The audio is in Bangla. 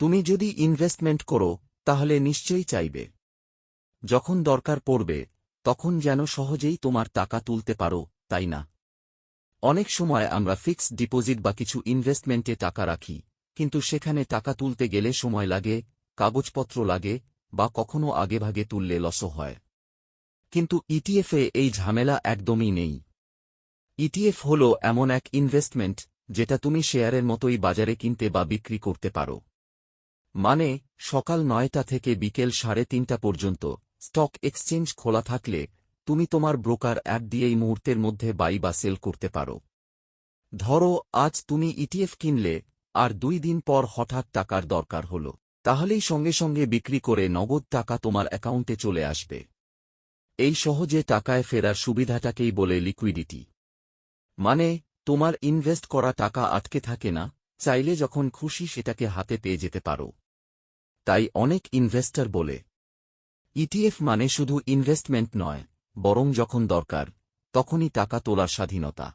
তুমি যদি ইনভেস্টমেন্ট করো, তাহলে নিশ্চয়ই চাইবে। যখন দরকার পড়বে, তখন যেন সহজেই তোমার টাকা তুলতে পারো, তাই না? অনেক সময় আমরা ফিক্সড ডিপোজিট বা কিছু ইনভেস্টমেন্টে টাকা রাখি, কিন্তু সেখানে টাকা তুলতে গেলে সময় লাগে, কাগজপত্র লাগে, বা কখনো আগেভাগে তুললে লসও হয়। কিন্তু ইটিএফে এই ঝামেলা একদমই নেই। ইটিএফ হল এমন এক ইনভেস্টমেন্ট যেটা তুমি শেয়ারের মতোই বাজারে কিনতে বা বিক্রি করতে পারো। মানে সকাল নয়টা থেকে বিকেল সাড়ে তিনটা পর্যন্ত, স্টক এক্সচেঞ্জ খোলা থাকলে, তুমি তোমার ব্রোকার অ্যাপ দিয়েই মুহূর্তের মধ্যে বাই বা সেল করতে পারো। ধরো, আজ তুমি ইটিএফ কিনলে, আর দুই দিন পর হঠাৎ টাকার দরকার হল, তাহলেই সঙ্গে সঙ্গে বিক্রি করে নগদ টাকা তোমার অ্যাকাউন্টে চলে আসবে। এই সহজে টাকায় ফেরার সুবিধাটাকেই বলে লিকুইডিটি। মানে তোমার ইনভেস্ট করা টাকা আটকে থাকে না, চাইলে যখন খুশি সেটাকে হাতে পেয়ে যেতে পারো। তাই অনেক ইনভেস্টর বলে। ইটিএফ মানে শুধু ইনভেস্টমেন্ট নয়, বরং যখন দরকার, তখনই টাকা তোলার স্বাধীনতা।